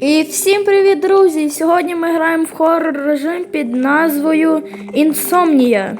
І всім привіт, друзі! Сьогодні ми граємо в хоррор режим під назвою Інсомнія.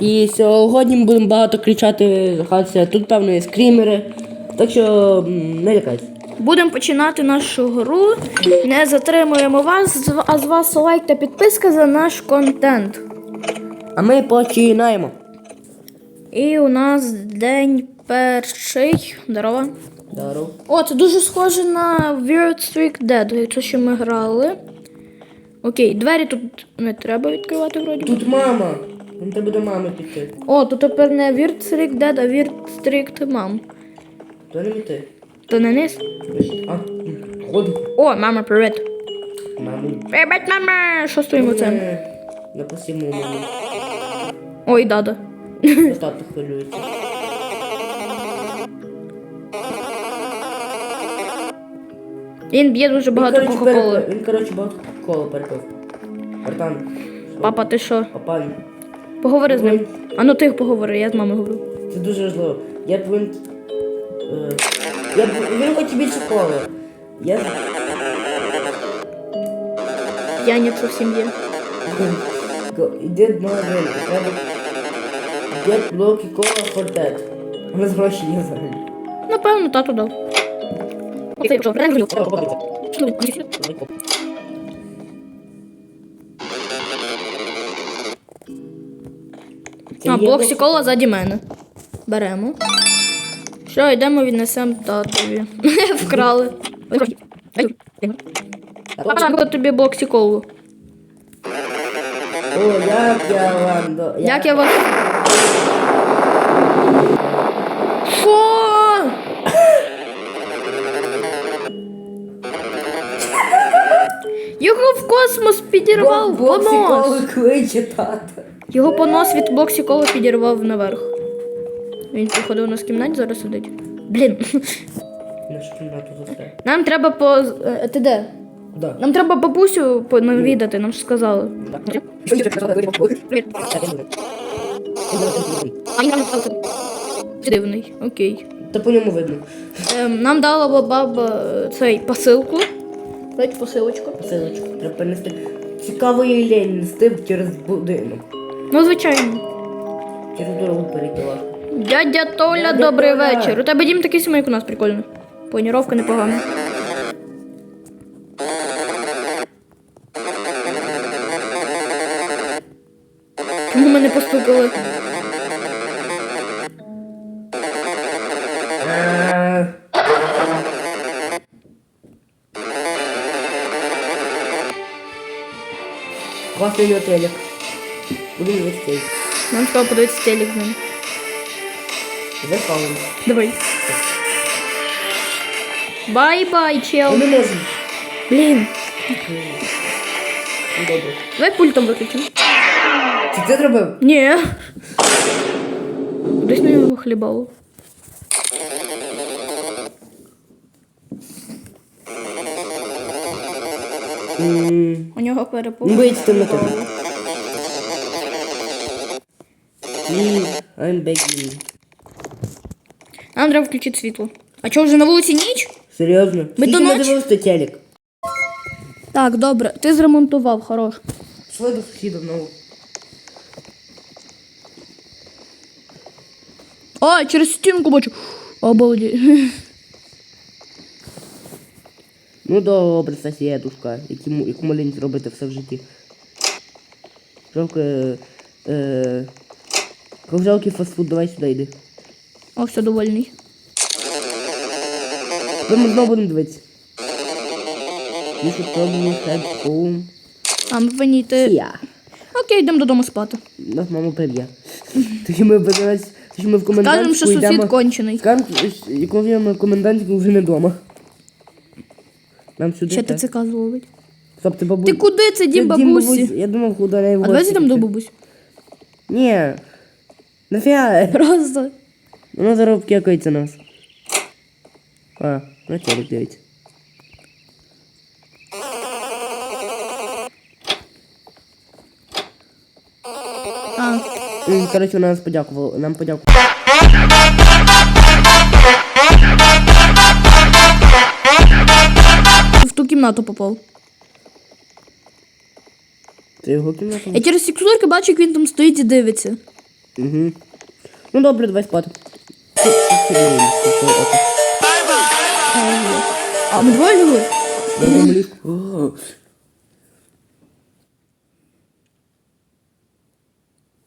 І сьогодні ми будемо багато кричати, жахатися. Тут, певно, є скрімери. Так що не лякайся. Будемо починати нашу гру. Не затримуємо вас, а з вас лайк та підписка за наш контент. А ми починаємо. І у нас день перший. Здорово. Здорово. О, це дуже схоже на Weird Streak Dead, це що ми грали. Окей, двері тут не треба відкривати вроді. Тут мама. Нам треба до мами піти. О, тут тепер не Weird Streak Dead, а Weird Streak Mom. То не ти. То не низ? А, ходи. О, мама, привіт. Маму. Привіт, мама! Що з твоїм оцем? Е, На маму. Ой, дада. Остаток хвилюється. Він б'є дуже багато Він, коротше, кока-коли. перепив- Він, коротше, багато кола перепив. Братан. Папа, ти що? Папань. Поговори з ним. А ну ти поговори, я з мамою говорю. Це дуже важливо. Я повинен. Е, я б- він хоче більше кола. Я. Я не в сім'ї. Іди до магазину. Треба. Get блоки кола that. У нас гроші є взагалі. Напевно, тату дав. А, є блок блок- ззаді мене. Беремо. Що, йдемо, віднесемо татові. Вкрали. Папа, тобі блок сіколу. О, як я вам до. Як я вас. Підірвав понос. кличе тата. Його понос від боксі коло підірвав наверх. Він походу у нас в кімнаті зараз сидить. Блін. Нам треба по. е, Ти де? Куда? Нам треба бабусю по- навідати, нам ж сказали. Дивний, окей. Та по ньому видно. Ем, нам дала баба е, цей посилку. Дайте посилочку. Посилочку. Треба принести. Цікаво її лень нести через будинок. Ну, звичайно. Через дорогу перейти. Дядя Толя, Дядя добрий Толя. вечір. У тебе дім такий самий, як у нас прикольно. Планіровка непогана. Класний отелік. Будемо вести. Нам треба подивитися телек з ним. Запалимо. Давай. Бай-бай, чел. Ми не можемо. Блін. Ну, Добре. Давай пультом виключимо. Чи ти зробив? Ні. Десь на нього хлібало. У нього перепух. Боїться темноти. Please, Нам треба включити світло. А чого вже на вулиці ніч? Серйозно? Ми до ночі- дивилися телек? Так, добре. Ти зремонтував, хорош. Пішли до сусіда знову. А, через стінку бачу. Обалді. Ну добре, сусідушка, якому, якому лінь зробити все в житті. Жалко, е, е, ковжалки фастфуд, давай сюди йди. О, все довольний. Ми знову будемо дивитися. Should probably head. А ми повинні йти. Я. Окей, йдемо додому спати. Нас мама приб'є. Тоді ми без тоді ми в Скажемо, що сусід йдемо. кончений. Скажемо, коли ми в комендантську вже не вдома. Нам сюди. Ще так? ТЦК зловить. Стоп, ти бабусь. Ти куди це, дім Це бабусі? Я думав, куди я його. А давай зайдемо до бабусі. Ні. Нафіга. Просто. Вона зараз кекається нас. А, на телек дивиться. А, М, Коротше, вона нас подякувала. Нам подякувала. Кімнату попав. Це його кімната? Я через текстурки бачу, як він там стоїть і дивиться. Угу. Ну добре, давай спати. А ми двоє лягли?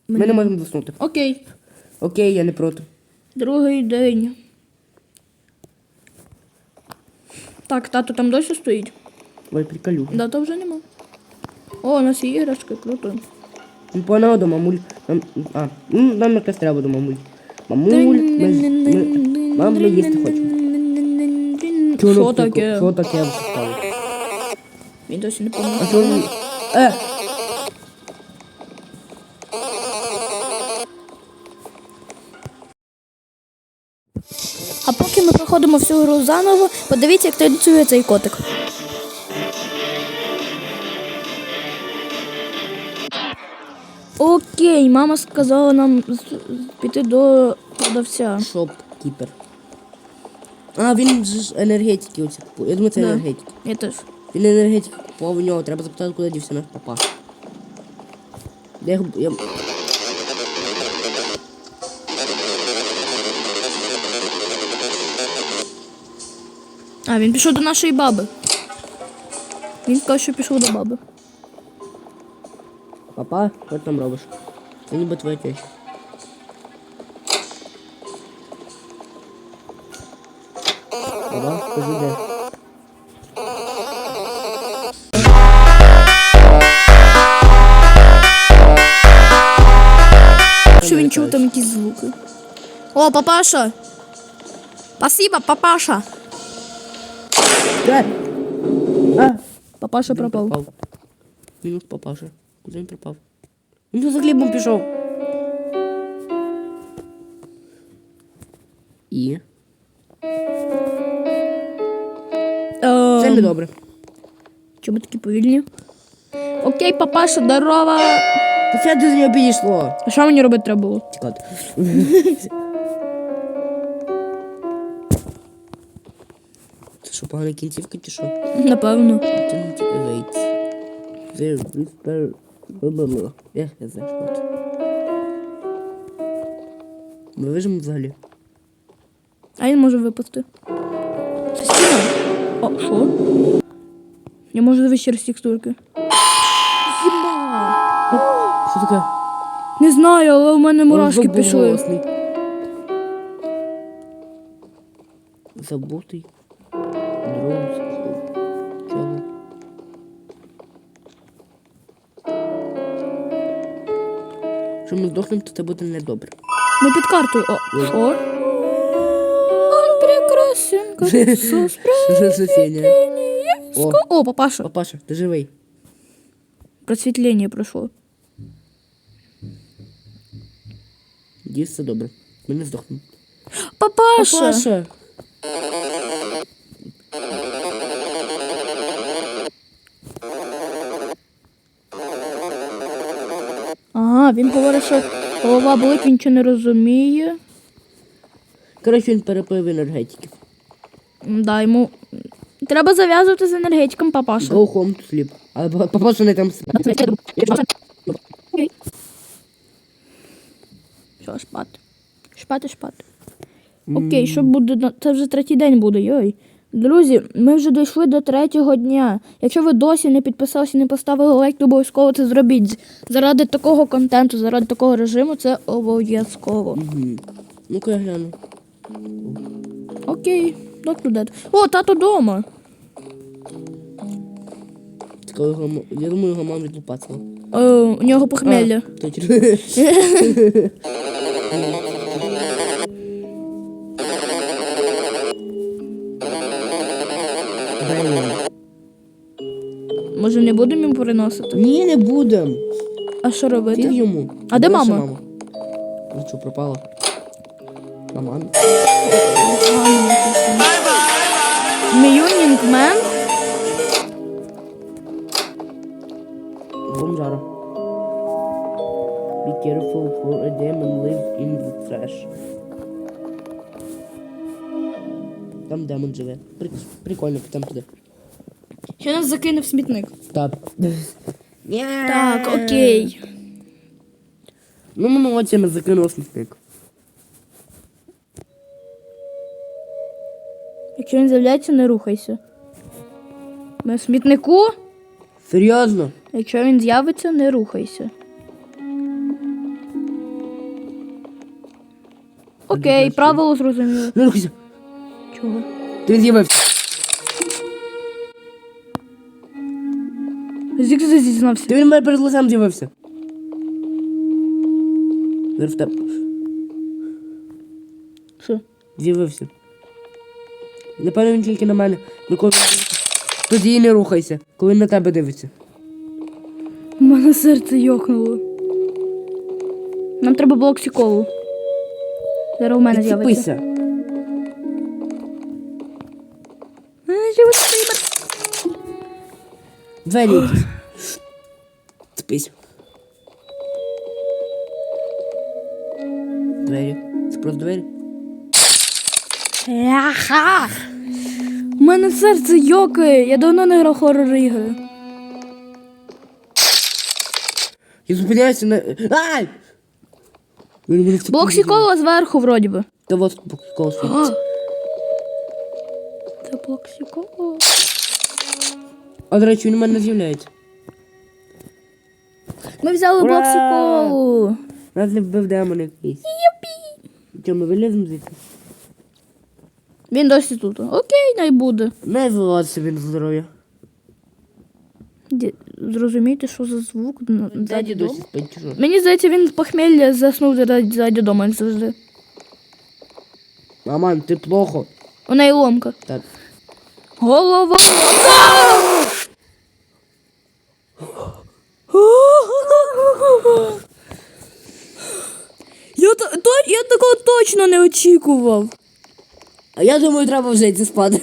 Ми не можемо заснути. Окей. Окей, я не проти. Другий день. Так, тато там досі стоїть. Ой, приколю. Да, то вже нема. О, у нас є іграшки, круто. Ну, погнали до мамуль. Нам, а, ну, нам якась треба до мамуль. Мамуль, ми, ж- ми, мам, ми їсти хочемо. Чого Що воно таке? таке? Що таке стало? Він досі не А пам'ятає. що воно? Е! А поки ми проходимо всю гру заново, подивіться, як танцює цей котик. Окей, мама сказала нам піти до продавця. Шопкіпер. А, він ж енергетики оці купує. Я думаю, це Да. енергетики. Я теж. Він енергетики купував у нього. Треба запитати, куди дівся наш папа. Я, я... А, він пішов до нашої баби. Він сказав, що пішов до баби. Папа, що ти там робиш? Це ніби твоя теща. Папа, скажи де. Що він чув там якісь звуки. О, папаша! Спасибо, папаша! Де? А! Папаша Де він пропав. пропав? Мінус папаша. Куди він пропав? Він за хлібом пішов. І? Це Ем, не добре. Чому такі повільні? Окей, папаша, здорова! Це до нього підійшло. А що мені робити треба було? Тікати. Це що, погана кінцівка чи що? Напевно. Didn't wait. There Я не це. Ми вижимо взагалі. А він може випасти. Це стіна. О, що? Я можу дивитися через текстурки. Єба! Що таке? Не знаю, але у мене мурашки пішли. Забутий. здохнемо, то це буде недобре. Ми під картою. О, що? Он прекрасен, как Ісус. Що це Феня? О, О, папаша. папаша, ти живий. Просвітлення пройшло. Дій, все добре. Ми не здохнемо. Папаша! Папаша! Ага, він говорить, що голова болить, він нічого не розуміє. Коротше, він перепив енергетиків. Да, йому. Треба зав'язувати з енергетиком, папаша. Go home to sleep. Але папаша не там спить. Що, шпати? Шпати, шпати. Окей, що буде? Це вже третій день буде, йой. Друзі, ми вже дійшли до третього дня. Якщо ви досі не підписалися не поставили лайк, то обов'язково це зробіть. Заради такого контенту, заради такого режиму, це обов'язково. Ну-ка я гляну. Окей, доктор Дед. О, тато дома. Я думаю, його мама відлупацала. Е, у нього похмелля. Точно. Не будемо їм переносити? Ні, не будем. А що робити? йому. А де наша мама? Ну що, пропала? Мама. Міюнінг мен. Бомжара. Be careful for a demon lives in the trash. Там демон живе. Прикольно, підемо туди. Ще нас закине в смітник. Так. Так, окей. Ну, молодці, не закинув смітник. Якщо він з'являється, не рухайся. Ми в смітнику. Серйозно? Якщо він з'явиться, не рухайся. Окей, правило зрозуміло. Не рухайся. Чого? Ти з'явився. Зік зізнався. Ти він мене перед лицем з'явився. Зараз в тебе. Що? З'явився. Напевно, він тільки на мене. Ну коли Тоді і не рухайся, коли на тебе дивиться. У мене серце йокнуло. Нам треба блок сіколу. Зараз у мене з'явиться. Е, що? Двері якісь. Цепись. Двері. Це двері. Ляха! У мене серце йокає. Я давно не грав хоррор ігри. Я зупиняюся на. Ай! Він мене в цепу Блок взяв. сікола зверху, вроді би. Та вот блок світиться. Це блок сікола. А до речі, він у мене з'являється. Ми взяли Ура! сіколу. Нас не вбив демон якийсь. Юпі! Чому ми виліземо звідси? Він досі тут. Окей, най буде. Не злазиться він здоров'я. Ді- Зрозумійте, що за звук. Дяді ззаді досі дому. спить чи що? Мені здається, він з похмілля заснув ззаді ззаді дому, як завжди. Маман, ти плохо. У неї ломка. Так. Голова. Я, то, я такого точно не очікував. А я думаю, треба вже йти спати.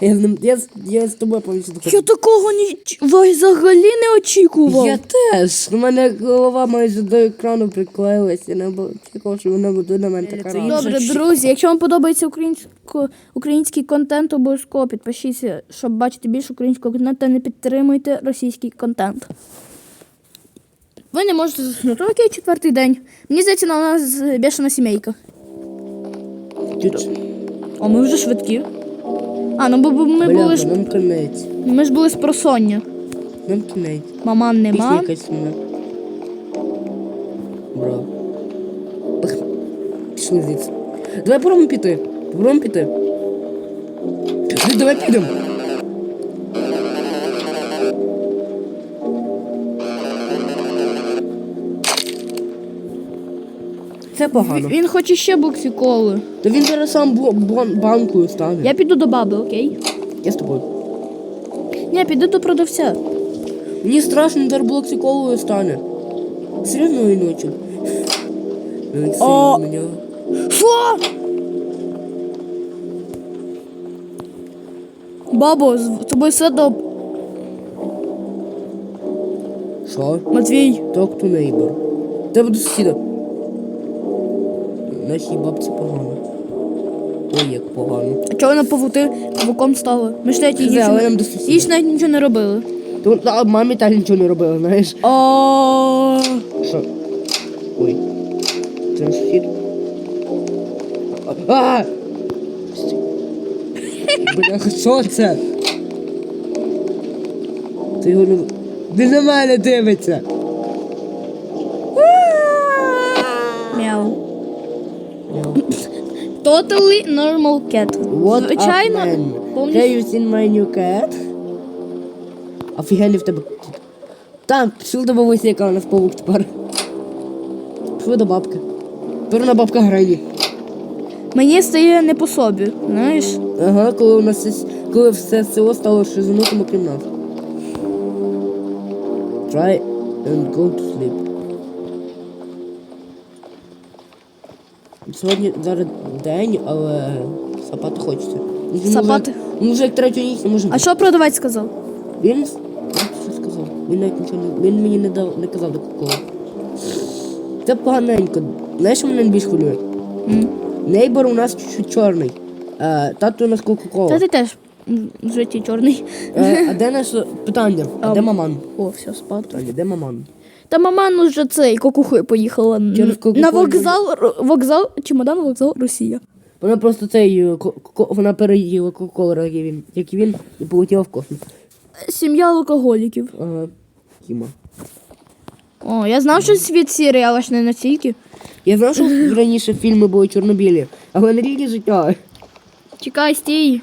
Я я, я з тобою повністю такий. Я такого ніч... взагалі не очікував. Я теж. У мене голова майже до екрану приклеїлась. Я не очікував, що вона буде на мене така рада. Добре, друзі, якщо вам подобається українсько, український контент, обов'язково підпишіться, щоб бачити більше українського контенту та не підтримуйте російський контент. Ви не можете заснути. Окей, четвертий день. Мені здається, на нас бешена сімейка. А ми вже швидкі. А, ну бо ми були ж. нам кінець. Ми ж були з просоння. Нам кінець. Маман Пісня якась сумна. Пих- Пішли звідси. Давай попробуємо піти. Попробуємо піти. Ну, Давай підемо. Це погано. Він хоче ще боксіколи. То він зараз сам бу- бон- банкою стане. Я піду до баби, окей? Я з тобою. Ні, піду до продавця. Мені страшно, зараз блоксиколою стане. Серйозно ночі. Ну, О! Що? Бабо, з тобою все добре. Що? Матвій. Talk to neighbor. Тебе до сусіда. Нашій бабці погано. Ой, як погано. А чого вона павути павуком стала? Ми ж навіть їй Це, але нам до сусіда. їй ж навіть нічого не робили. То а, мамі так нічого не робила, знаєш. О, Що? Ой. Це наш сусід. А! а! Бляха, що це? Ти його не... Він на мене дивиться. Totally normal cat. What Звичайно, man? повністю- Have you seen my new cat? Офігенний в тебе кіт. Пішли до бабусі, яка у нас павук тепер. Пішли до бабки. Тепер вона бабка Грені. Мені стає не по собі, знаєш? Ага, коли у нас ес- коли все село стало шизанутим, окрім нас. Try and go to sleep. Сьогодні зараз день, але сапати хочеться. Сапати? Ну вже як третю ніч не можемо. А що продавець сказав? Він що сказав? Він навіть нічого не. Він мені не дав не казав до кого. Це поганенько. Знаєш, що мене найбільш хвилює? М. Нейбор у нас чуть-чуть чорний. Е, тато у нас Кока-Кола. Та ти теж м, в житті чорний. Е, а де наше питання? А де маман? О, все, спати. Питання, де маман? Та мама ну вже цей кокухою поїхала Через Кокухою на вокзал, вокзал, чемодан, вокзал, Росія. Вона просто цей е, ко- ко- вона переїла кока-колу, як і він, як і він, і полетіла в космос. Сім'я алкоголіків. Ага. Кіма. О, я знав, що світ сірий, але ж не настільки. Я знав, що раніше фільми були чорнобілі, але не рівні життя. Чекай, стій.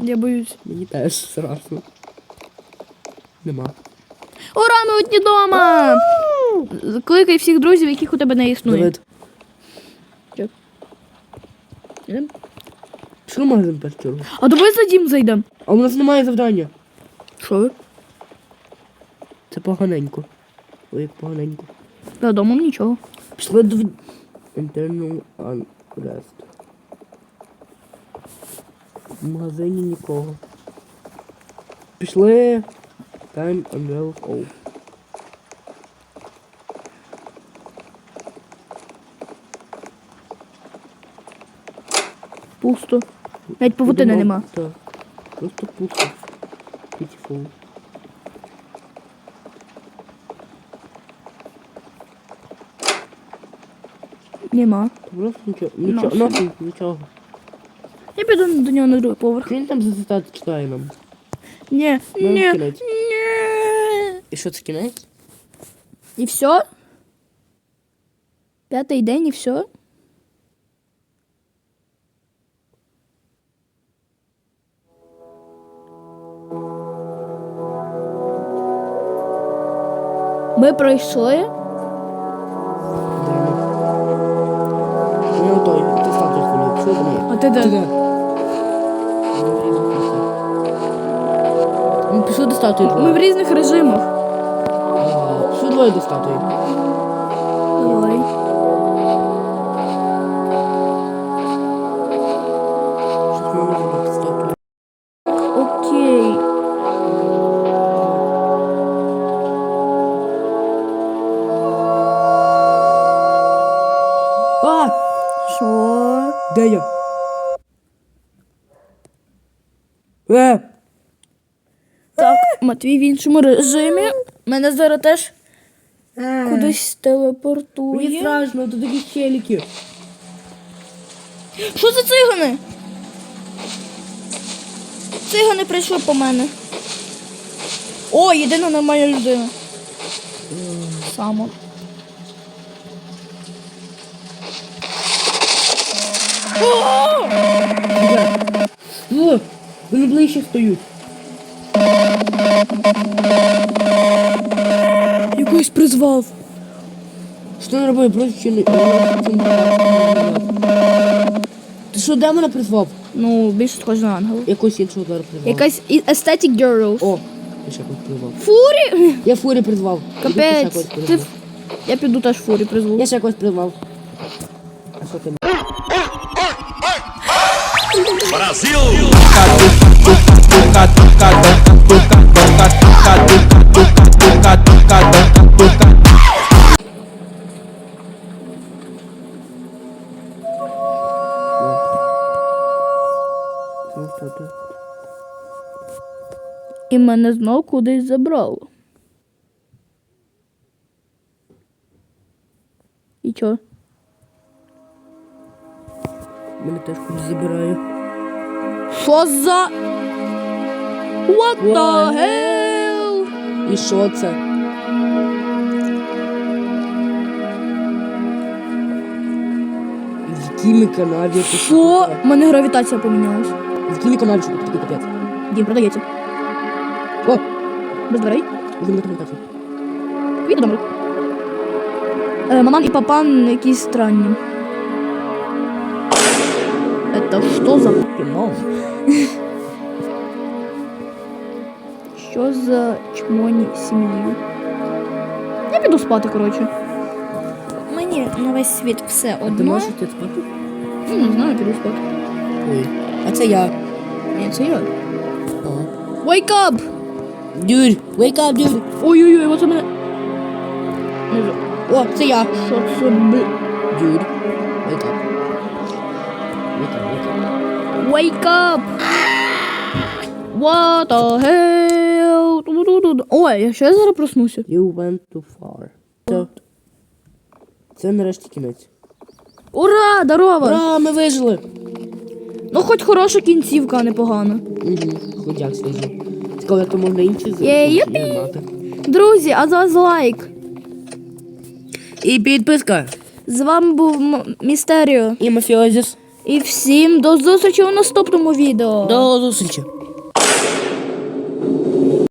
Я боюсь. Мені теж страшно. Нема. Ура, ми одні дома! Кликай всіх друзів, яких у тебе не існує. Що магазин першу? А давай за дім зайдемо. А у нас немає завдання. Що? Це поганенько. Ой, як поганенько. За домом нічого. Пішли до Internal Unrest. В магазині нікого. Пішли. Time Unreal Call. Пусто. Навіть павутини нема. Так. Просто пусто. Pitiful. Нема. Просто нічого. Нічого. Носом. Носом, нічого. Я піду до нього на другий поверх. Він там за цитати читає нам? Ні, ні, кінець. І що це кінець? І все? П'ятий день і все? Ми пройшли. Ну, той, ти. Що? А де? Ну, пішли до статуї Ми в різних режимах. Двоє до статуї. Давай. Окей. А! Що? Де я? Е! Так, Матвій в іншому режимі. Мене зараз теж кудись Мені телепортує. страшно, тут такі челіки. Що за цигани? Цигани прийшли по мене. О, єдина нормальна людина. Само. Вони ближче стоять. Якийсь призвав. Що не робив? Просто чи не... Ти що, демона призвав? Ну, більше схоже на ангела. Якось іншого зараз призвав. Якась і- Aesthetic Girls. О, я ще когось призвав. Фурі? Я фурі призвав. Ще Капець. когось Ти... призвав. Я піду теж фурі призву. Я ще когось призвав. А що ти? Brasil! Ну, що ти? І мене знов кудись забрало. І чо? Мене теж кудись забирає. Що за. What the hell? І що це? В якій канаві тут Що? У мене гравітація помінялась. В якій канаві що такий капець? Дім продається. О! Без дверей. Візьми документацію. Відео добре. Е, маман і папан якісь странні. Это що за покемон? Що за чмоні сім'ї? Я піду спати, коротше. Мені на весь світ все А ти можеш йти спати? Ну, не знаю, піду спати. Ой. А це я. Ні, це я. Ага. Wake up! Dude, wake up, dude. Ой-ой-ой, оце мене. Не. О, це я. Що це б... Dude, wake up. Wake up, wake up. Wake up! What the hell? Ту-ду-ду-ду. Ой, я ще зараз проснуся. You went too far. Це, це нарешті кінець. Ура, здорово! Ура, ми вижили! Ну, хоч хороша кінцівка, а не погана. Угу, хоч як скажу. Цікаво, як то можна інші мати. Друзі, а за вас лайк. І підписка. З вами був Містеріо. І мафіозіс. І всім до зустрічі у наступному відео. До зустрічі.